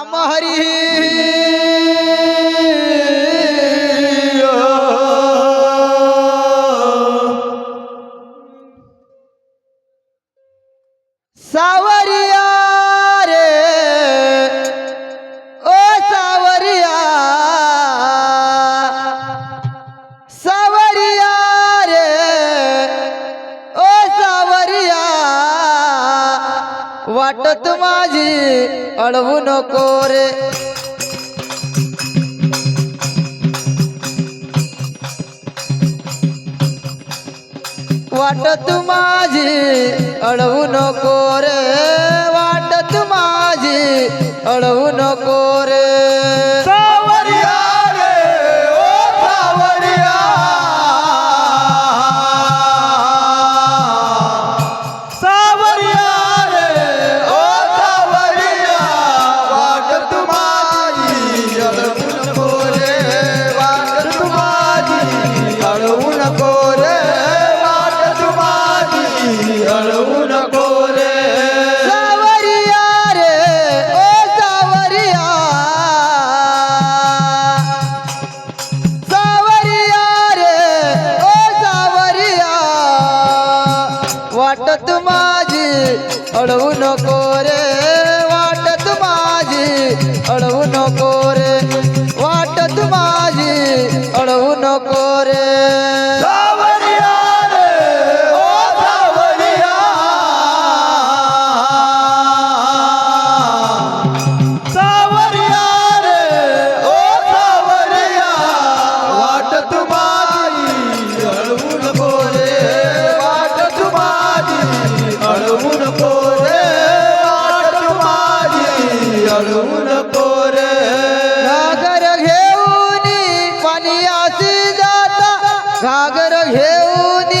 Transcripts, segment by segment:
अमहरी वाटत माझी अडवू नको रे. वाटत माझी अडवू नको रे. अडवू नको रे वाटत माझी अडवू नको रे वाटत माझी अडवू नको रे. 绝无敌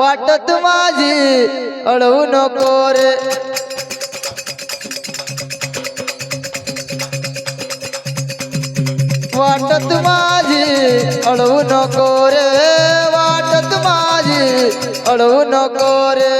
वाटत माझी अडवू नको रे. वाटत माझी अडवू नको रे. वाटत माझी अडवू नको रे.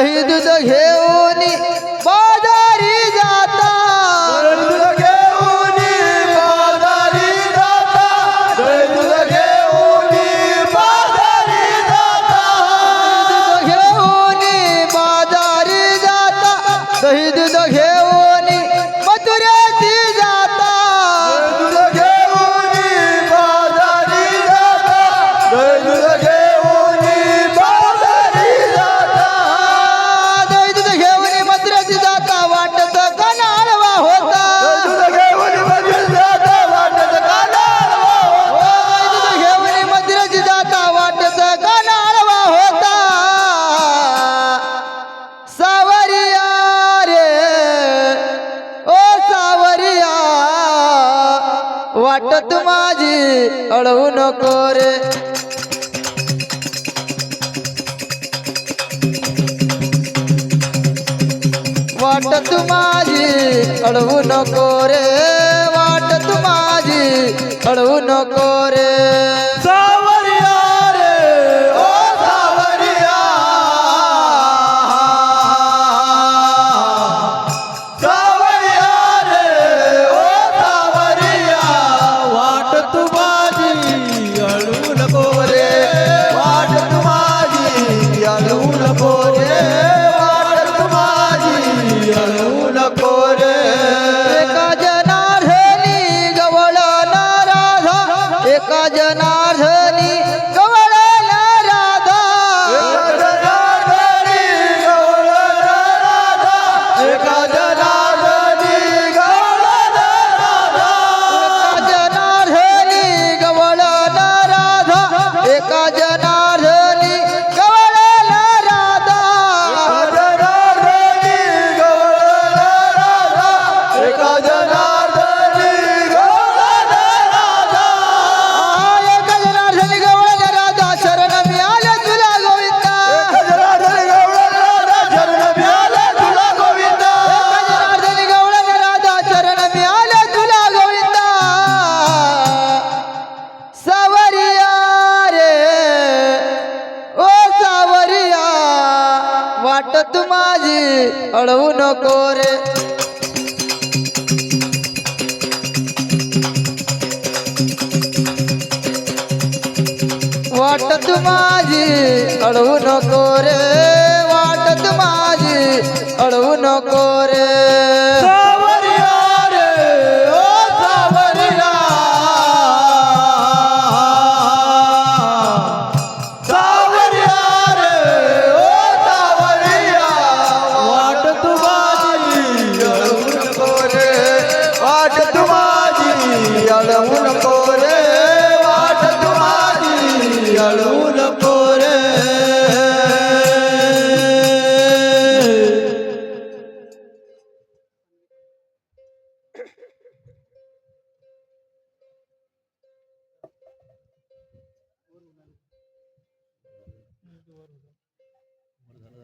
শহীদ তো ঘেউনি वाटत माझी अळवू नको रे. वाटत माझी अळवू नको रे. वाटत माझी अळवू नको रे. अडवू नको रे वाटत माझी अडवू नको रे वाटत माझी अडवू नको